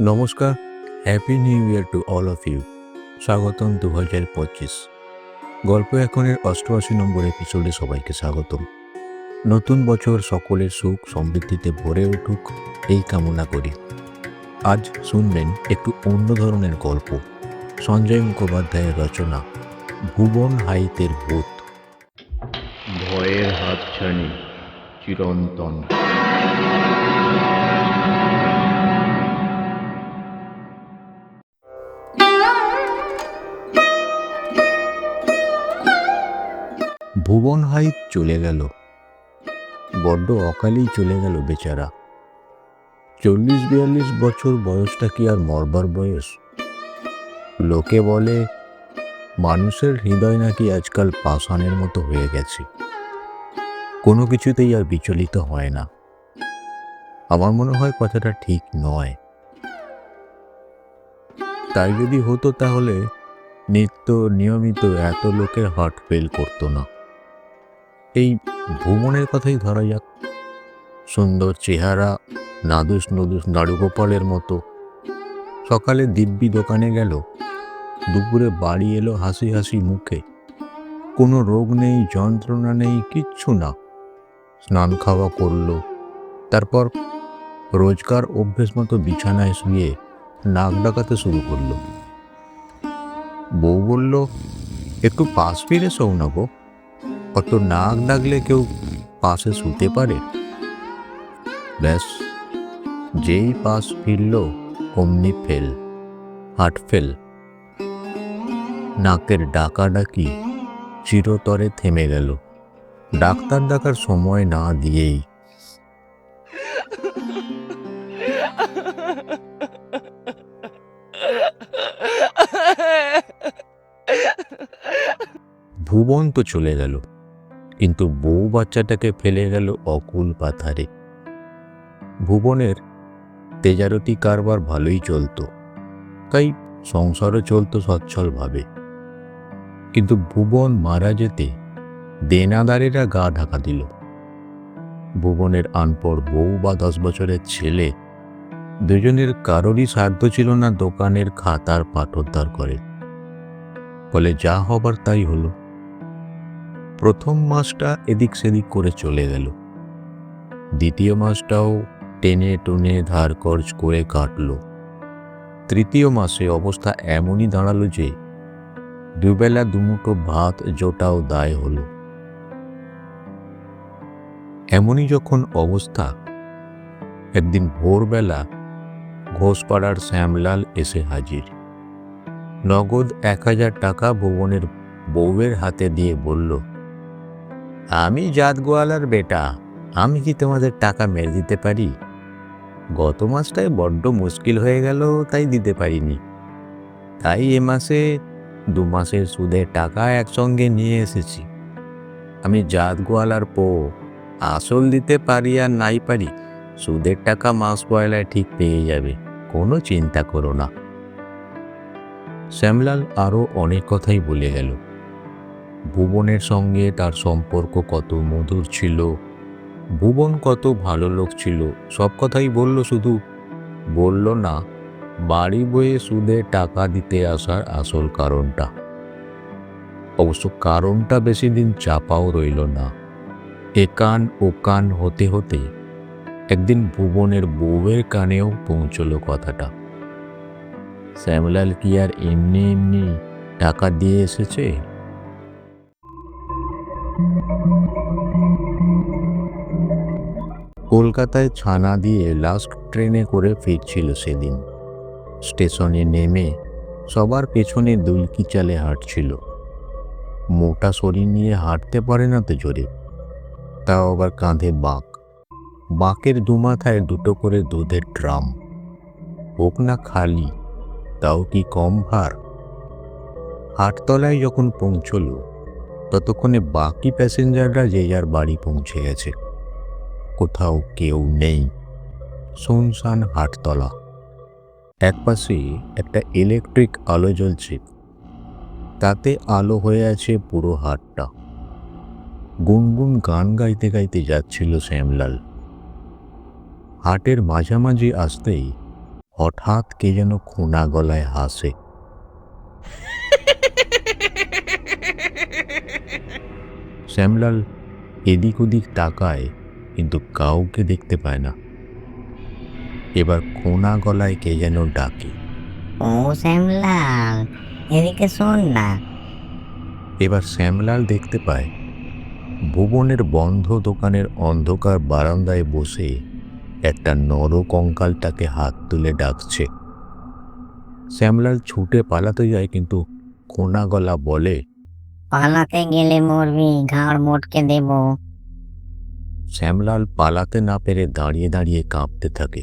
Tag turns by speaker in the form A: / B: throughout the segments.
A: নমস্কার happy new year to all of you স্বাগতম দু হাজার পঁচিশ। গল্প এখনের অষ্টআশি নম্বর এপিসোডে সবাইকে স্বাগতম। নতুন বছর সকলের সুখ সমৃদ্ধিতে ভরে উঠুক, এই কামনা করি। আজ শুনবেন একটু অন্য ধরনের গল্প। সঞ্জয় মুখোপাধ্যায়ের রচনা, ভুবন হাইতের ভূত। ভয়ের হাতছানি, চিরন্তন। ভুবন হাইত চলে গেল। বড্ড অকালেই চলে গেল বেচারা। চল্লিশ বিয়াল্লিশ বছর বয়সটা কি আর মরবার বয়স? লোকে বলে, মানুষের হৃদয় নাকি আজকাল পাষাণের মতো হয়ে গেছে। কোনো কিছুতেই আর বিচলিত হয় না। আমার মনে হয় কথাটা ঠিক নয়। তাই যদি হতো তাহলে নিত্য নিয়মিত এত লোকের হার্ট ফেল করতো না। এই ভ্রমণের কথাই ধরা যাক। সুন্দর চেহারা, নাদুস নদুস নাড়ুগোপালের মতো। সকালে দিব্যি দোকানে গেল। দুপুরে বাড়ি এলো হাসি হাসি মুখে। কোনো রোগ নেই, যন্ত্রণা নেই, কিচ্ছু না। স্নান খাওয়া করল। তারপর রোজকার অভ্যেস মতো বিছানায় শুয়ে নাক ডাকাতে শুরু করল। বউ বলল, একটু পাশ ফিরে শোও না গো? অত নাক ডাকলে কেউ পাশে শুতে পারে? ব্যাস, যেই পাশ ফিরল, অমনি ফেল, হাট ফেল। নাকের ডাকাডাকি চিরতরে থেমে গেল। ডাক্তার ডাকার সময় না দিয়েই। ভুবন তো চলে গেল। কিন্তু বউ বাচ্চাটাকে ফেলে গেল অকুল পাথারে। ভুবনের তেজারতি কারবার ভালোই চলতো, তাই সংসারও চলতো সচ্ছলভাবে। কিন্তু ভুবন মারা যেতে দেনাদারেরা গা ঢাকা দিল। ভুবনের আনপড় বউ বা দশ বছরের ছেলে দুজনের কারোরই সাধ্য ছিল না দোকানের খাতার পাঠোদ্ধার করে। ফলে যা হবার তাই হলো। প্রথম মাসটা এদিক সেদিক করে চলে গেল। দ্বিতীয় মাসটাও টেনে টুনে ধার খরচ করে কাটল। তৃতীয় মাসে অবস্থা এমনই দাঁড়াল যে দুবেলা দুমুঠো ভাত জোটাও দায় হলো। এমনই যখন অবস্থা, একদিন ভোরবেলা ঘোষপাড়ার শ্যামলাল এসে হাজির। নগদ এক হাজার টাকা ভুবনের বউয়ের হাতে দিয়ে বলল আমি জাত গোয়ালার বেটা, আমি কি তোমাদের টাকা মেরে দিতে পারি? গত মাসটায় বড্ড মুশকিল হয়ে গেল, তাই দিতে পারিনি। তাই এ মাসে দু মাসের সুদের টাকা একসঙ্গে নিয়ে এসেছি। আমি জাত গোয়ালার পো, আসল দিতে পারি আর নাই পারি, সুদের টাকা মাস পয়লায় ঠিক পেয়ে যাবে, কোনো চিন্তা করো না। শ্যামলাল আরও অনেক কথাই বলে গেল। ভুবনের সঙ্গে তার সম্পর্ক কত মধুর ছিল। ভুবন কত ভালো লোক ছিল। সব কথাই বলল শুধু। বলল না, বাড়ি বয়ে সুদে টাকা দিতে আসার আসল কারণটা। অবশ্য কারণটা বেশি দিন চাপাও রইল না। এ কান ও কান হতে হতে একদিন ভুবনের বউয়ের কানেও পৌঁছলো কথাটা। শ্যামলাল কি আর এমনি এমনি টাকা দিয়ে এসেছে? কলকাতায় ছানা দিয়ে লাস্ট ট্রেনে করে ফিরছিল সেদিন। স্টেশনে নেমে সবার পেছনে দুলকি চালে হাঁটছিল। মোটা শরীর নিয়ে হাঁটতে পারে না তো জোরে। তাও আবার কাঁধে বাঁক। বাঁকের দুমাথায় দুটো করে দুধের ড্রাম। হোক না খালি, তাও কি কম ভার? হাটতলায় যখন পৌঁছল ততক্ষণে বাকি প্যাসেঞ্জাররা যে যার বাড়ি পৌঁছে গেছে। কোথাও কেউ নেই। শুনশান হাটতলা। একপাশে একটা ইলেকট্রিক আলো জ্বলছে। তাতে আলো হয়ে আছে পুরো হাটটা। গুনগুন গান গাইতে গাইতে যাচ্ছিল শ্যামলাল। হাটের মাঝামাঝি আসতেই হঠাৎ কে যেন খোনা গলায় হাসে। শ্যামলাল এদিক ওদিক তাকায় কিন্তু কাউকে দেখতে পায় না। এবার কোনা গলায় কে যেন ডাকে।
B: ও শ্যামলাল এদিকে শোন না।
A: এবার শ্যামলাল দেখতে পায় ভুবনের বন্ধ দোকানের অন্ধকার বারান্দায় বসে একটা নর কঙ্কালটাকে হাত তুলে ডাকছে। শ্যামলাল ছুটে পালাতে যায় কিন্তু কোনা গলা বলে
B: পালাতে গেলে মরবি ঘাড় মোটকে দেব।
A: শ্যামলাল পালাতে না পেরে দাঁড়িয়ে দাঁড়িয়ে কাঁপতে থাকে।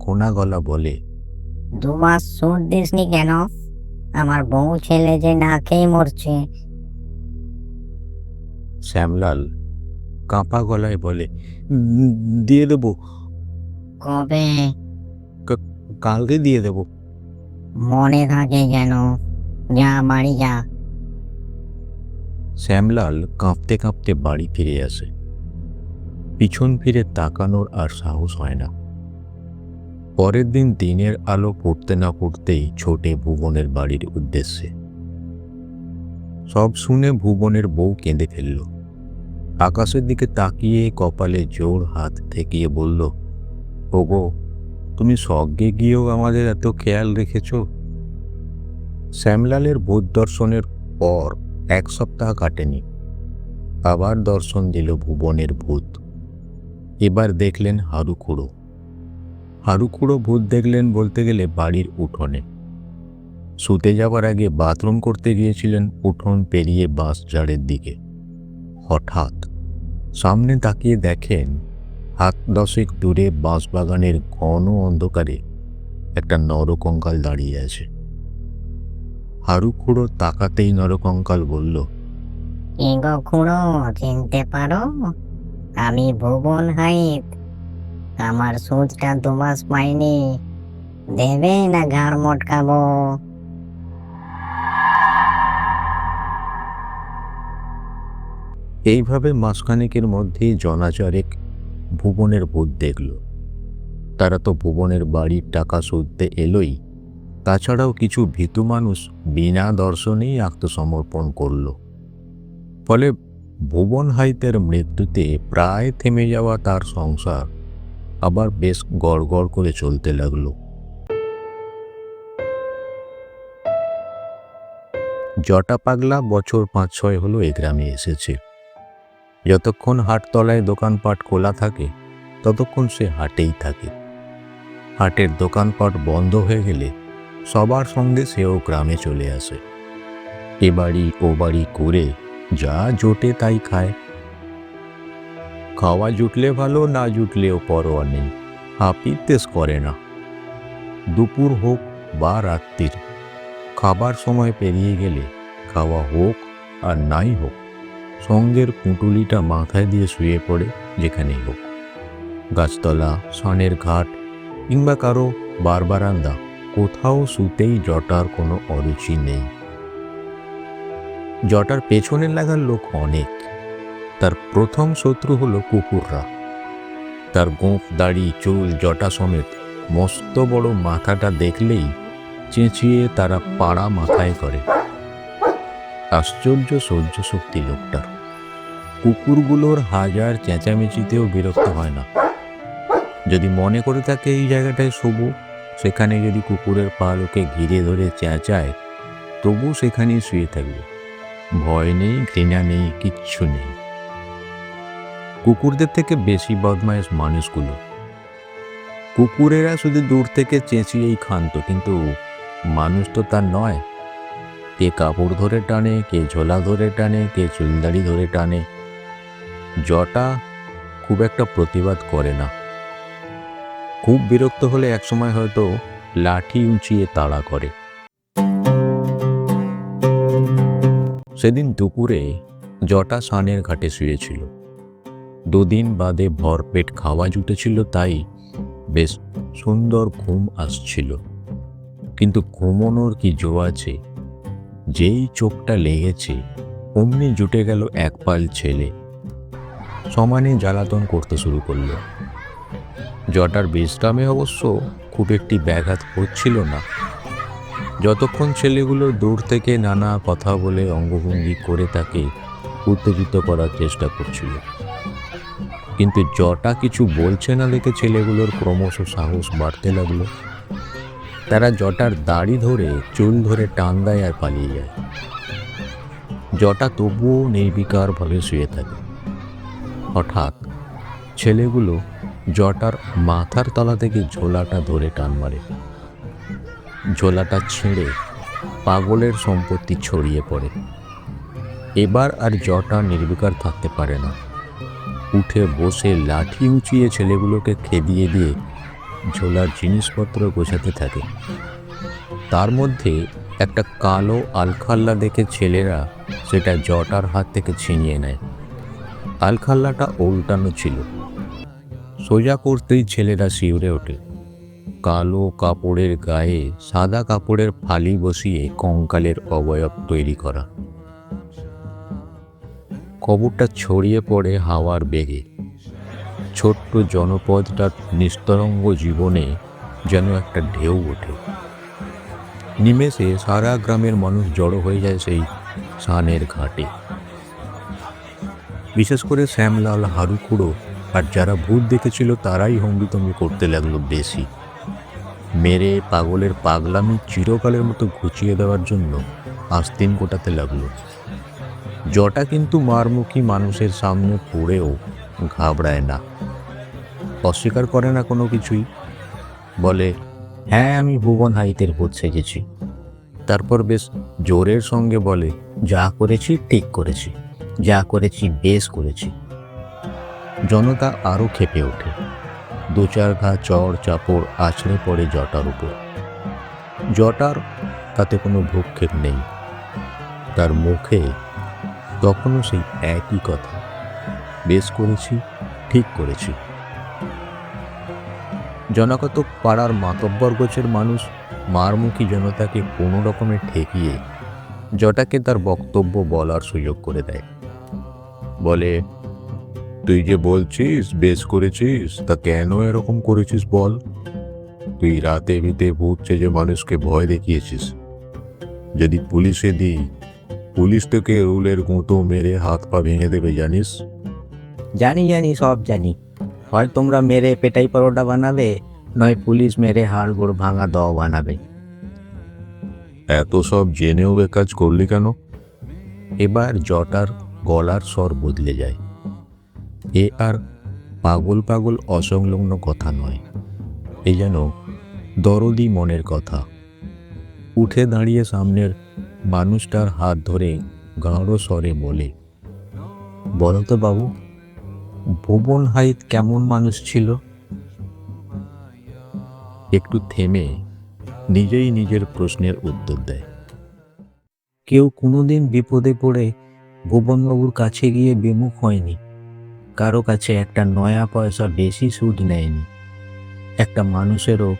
A: কোনা গলা বলে
B: দু মাস সুদ দিসনি কেন? আমার বউ ছেলে যে না খেয়ে মরছে।
A: শ্যামলাল কাঁপা গলায় বলে দিয়ে দেবো।
B: কবে?
A: কালকে দিয়ে দেবো।
B: মনে থাকে যেন। যা বাড়ি যা।
A: শ্যামলাল কাঁপতে কাঁপতে বাড়ি ফিরে আসে। পিছন ফিরে তাকানোর আর সাহস হয় না। পরের দিন দিনের আলো পড়তে না পড়তেই ছোটে ভুবনের বাড়ির উদ্দেশ্যে। সব শুনে ভুবনের বউ কেঁদে ফেলল। আকাশের দিকে তাকিয়ে কপালে জোর হাত ঠেকিয়ে বলল, ওগো, তুমি স্বর্গে গিয়েও আমাদের এত খেয়াল রেখেছ? শ্যামলালের বোধ দর্শনের পর এক সপ্তাহ কাটেনি। আবার দর্শন দিল ভুবনের ভূত। এবার দেখলেন হারুখুড়ো হারুখুড়ো ভূত দেখলেন বলতে গেলে বাড়ির উঠোনে। শুতে যাবার আগে বাথরুম করতে গিয়েছিলেন উঠোন পেরিয়ে বাঁশ ঝাড়ের দিকে। হঠাৎ সামনে তাকিয়ে দেখেন হাত দশেক দূরে বাঁশবাগানের ঘন অন্ধকারে একটা নরকঙ্কাল দাঁড়িয়ে আছে। হারুখুড়ো তাকাতেই নরকঙ্কাল বলল
B: কি গো খুড়ো চিনতে পারো? আমি ভুবন হাইত। আমার সুদটা দু মাস পাইনি। দেবে না ঘাড় মোটকাবো?
A: এইভাবে মাসখানেকের মধ্যেই জনাচারেক ভুবনের ভূত দেখল। তারা তো ভুবনের বাড়ির টাকা শুধতে এলোই। তাছাড়াও কিছু ভীতু মানুষ বিনা দর্শনেই আত্মসমর্পণ করল। ফলে ভুবন হাইতের মৃত্যুতে প্রায় থেমে যাওয়া তার সংসার আবার বেশ গড়গড় করে চলতে লাগল। জটা পাগলা বছর পাঁচ ছয় হলো এ গ্রামে এসেছে। যতক্ষণ হাটতলায় দোকানপাট খোলা থাকে, ততক্ষণ সে হাটেই থাকে। হাটের দোকানপাট বন্ধ হয়ে গেলে সবার সঙ্গে সেও গ্রামে চলে আসে। এ বাড়ি ও বাড়ি করে যা জোটে তাই খায়। খাওয়া জুটলে ভালো, না জুটলেও পরোয়া নেই। হাপিতেস করে না। দুপুর হোক বা রাত্রির, খাবার সময় পেরিয়ে গেলে খাওয়া হোক আর নাই হোক, সঙ্গের পুঁটুলিটা মাথায় দিয়ে শুয়ে পড়ে যেখানেই হোক। গাছতলা, সনের ঘাট কিংবা কারও বারবারান্দা কোথাও শুতেই জটার কোনো অরুচি নেই। জটার পেছনে লাগার লোক অনেক। তার প্রথম শত্রু হলো কুকুররা। তার গোঁফ, দাড়ি, চুল, জটা সমেত মস্ত বড় মাথাটা দেখলেই চেঁচিয়ে তারা পাড়া মাথায় করে। আশ্চর্য সহ্য শক্তি লোকটার। কুকুরগুলোর হাজার চেঁচামেচিতেও বিরক্ত হয় না। যদি মনে করে থাকে এই জায়গাটায় শোবো সেখানে যদি কুকুরের পালকে ঘিরে ধরে চেঁচায়, তবু সেখানেই শুয়ে থাকবে। ভয় নেই, ঘৃণা নেই, কিচ্ছু নেই। কুকুরদের থেকে বেশি বদমাইশ মানুষগুলো। কুকুরেরা শুধু দূর থেকে চেঁচিয়েই খান্ত কিন্তু মানুষ তো তার নয়। কে কাপড় ধরে টানে, কে ঝোলা ধরে টানে, কে চুলদাড়ি ধরে টানে। জটা খুব একটা প্রতিবাদ করে না। খুব বিরক্ত হলে একসময় হয়তো লাঠি উঁচিয়ে তাড়া করে। সেদিন দুপুরে জটা সানের ঘাটে শুয়েছিল। দুদিন বাদে ভরপেট খাওয়া জুটেছিল, তাই বেশ সুন্দর ঘুম আসছিল। কিন্তু ঘুমোনোর কি জো আছে? যেই চোখটা লেগেছে, অমনি জুটে গেল এক পাল ছেলে। সমানে জ্বালাতন করতে শুরু করল। জটার বিশ্রামে অবশ্য খুব একটি ব্যাঘাত হচ্ছিল না। যতক্ষণ ছেলেগুলো দূর থেকে নানা কথা বলে অঙ্গভঙ্গি করে তাকে উত্তেজিত করার চেষ্টা করছিল। কিন্তু জটা কিছু বলছে না দেখে ছেলেগুলোর ক্রমশ সাহস বাড়তে লাগল। তারা জটার দাড়ি ধরে চুল ধরে টান দেয় আর পালিয়ে যায়। জটা তবুও নির্বিকারভাবে শুয়ে থাকে। হঠাৎ ছেলেগুলো জটার মাথার তলা থেকে ঝোলাটা ধরে টান মারে। ঝোলাটা ছেড়ে পাগলের সম্পত্তি ছড়িয়ে পড়ে। এবার আর জটা নির্বিকার থাকতে পারে না। উঠে বসে লাঠি উঁচিয়ে ছেলেগুলোকে খেদিয়ে দিয়ে ঝোলার জিনিসপত্র গোছাতে থাকে। তার মধ্যে একটা কালো আলখাল্লা দেখে ছেলেরা সেটা জটার হাত থেকে ছিনিয়ে নেয়। আলখাল্লাটা উল্টানো ছিল। সোজা করতেই ছেলেরা শিউরে ওঠে। কালো কাপড়ের গায়ে সাদা কাপড়ের ফালি বসিয়ে কঙ্কালের অবয়ব তৈরি করা। খবরটা ছড়িয়ে পড়ে হাওয়ার বেগে। ছোট্ট জনপদটার নিস্তরঙ্গ জীবনে যেন একটা ঢেউ ওঠে। নিমেষে সারা গ্রামের মানুষ জড়ো হয়ে যায় সেই সানের ঘাটে। বিশেষ করে শ্যামলাল হারুকুড়ো আর যারা ভূত দেখেছিল তারাই হম্বিতম্বি করতে লাগল বেশি। মেরে পাগলের পাগলামি চিরকালের মতো ঘুচিয়ে দেওয়ার জন্য আস্তিন কোটাতে লাগল। জটা কিন্তু মারমুখী মানুষের সামনে পড়েও ঘাবড়ায় না। অস্বীকার করে না কোনো কিছুই। বলে হ্যাঁ আমি ভুবন হাইতের ভূত সেজেছি। তারপর বেশ জোরের সঙ্গে বলে, যা করেছি ঠিক করেছি। যা করেছি বেশ করেছি। জনতা আরও খেপে ওঠে। দু চার ঘা চড় চাপড় আছড়ে পড়ে জটার উপর। জটার তাতে কোনো ভূক্ষেপ নেই। তার মুখে তখনও সেই একই কথা। বেশ করেছি, ঠিক করেছি। জনাগত পাড়ার মাতব্বর গোছের মানুষ মারমুখী জনতাকে কোনো রকমে ঠেকিয়ে জটাকে তার বক্তব্য বলার সুযোগ করে দেয়। বলে তুই যে বলছিস বেশ করেছিস তা কেন এরকম করেছিস বল? তুই রাতে ভিতে ভূত যে মানুষকে ভয় দেখিয়েছিস। যদি পুলিশে দিই পুলিশ তোকে রুলের গুঁতো মেরে হাত পা ভেঙে দেবে জানিস?
C: জানি জানি সব জানি। হয় তোমরা মেরে পেটাই পরোটা বানাবে নয় পুলিশ মেরে হাড় গোড় ভাঙা দ বানাবে।
A: এত সব জেনেও কাজ করলি কেন? এবার জটার গলার স্বর বদলে যায়। এ আর পাগল পাগল অসংলগ্ন কথা নয়। এ যেন দরদি মনের কথা। উঠে দাঁড়িয়ে সামনের মানুষটার হাত ধরে গাঢ় স্বরে বলে, বলতো বাবু, ভুবন হাইত কেমন মানুষ ছিল? একটু থেমে নিজেই নিজের প্রশ্নের উত্তর দেয়, কেউ কোনোদিন বিপদে পড়ে ভুবনবাবুর কাছে গিয়ে বিমুখ হয়নি। কারও কাছে একটা নয়া পয়সা বেশি সুদ নেয়নি। একটা মানুষেরও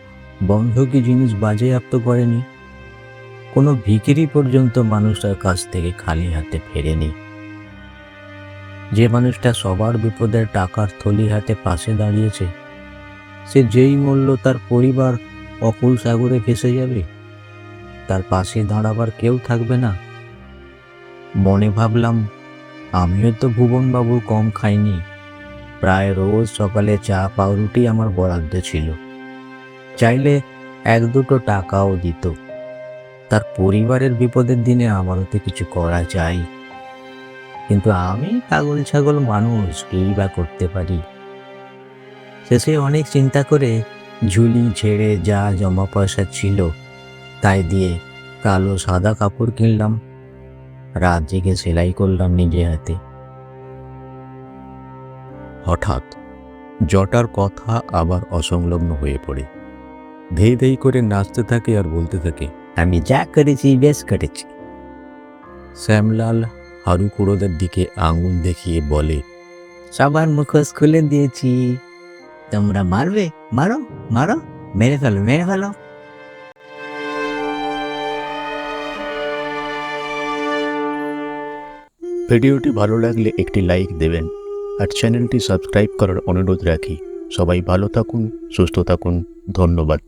A: বন্ধকি জিনিস বাজেয়াপ্ত করেনি। কোনো ভিকিরি পর্যন্ত মানুষটার কাছ থেকে খালি হাতে ফেরেনি। যে মানুষটা সবার বিপদের টাকার থলি হাতে পাশে দাঁড়িয়েছে, সে যেই মূল্য তার পরিবার অকুল সাগরে ভেসে যাবে, তার পাশে দাঁড়াবার কেউ থাকবে না। মনে ভাবলাম, আমিও তো ভুবনবাবুর কম খাইনি। প্রায় রোজ সকালে চা, পাউরুটি আমার বরাদ্দ ছিল। চাইলে এক দুটো টাকাও দিত। তার পরিবারের বিপদের দিনে আমারও তো কিছু করা যায়। কিন্তু আমি পাগল ছাগল মানুষ, কী বা করতে পারি? শেষে অনেক চিন্তা করে ঝুলি ছেড়ে যা জমা পয়সা ছিল তাই দিয়ে কালো সাদা কাপড় কিনলাম। রাত জেগে সেলাই করলাম নিজে হাতে। হঠাৎ জটার কথা আবার অসংলগ্ন হয়ে পড়ে। ধেই ধেই করে নাচতে থাকে আর বলতে থাকে,
C: আমি যা করেছি বেশ করেছি।
A: শ্যামলাল হারু কুড়োদের দিকে আঙুল দেখিয়ে বলে,
C: সবার মুখোশ খুলে দিয়েছি। তোমরা মারবে? মারো? মারো? মেরে ফেলো মেরে ফেলো।
A: ভিডিওটি ভালো লাগলে একটি লাইক দেবেন। আর চ্যানেলটি সাবস্ক্রাইব করার অনুরোধ রাখি। সবাই ভালো থাকুন সুস্থ থাকুন। ধন্যবাদ।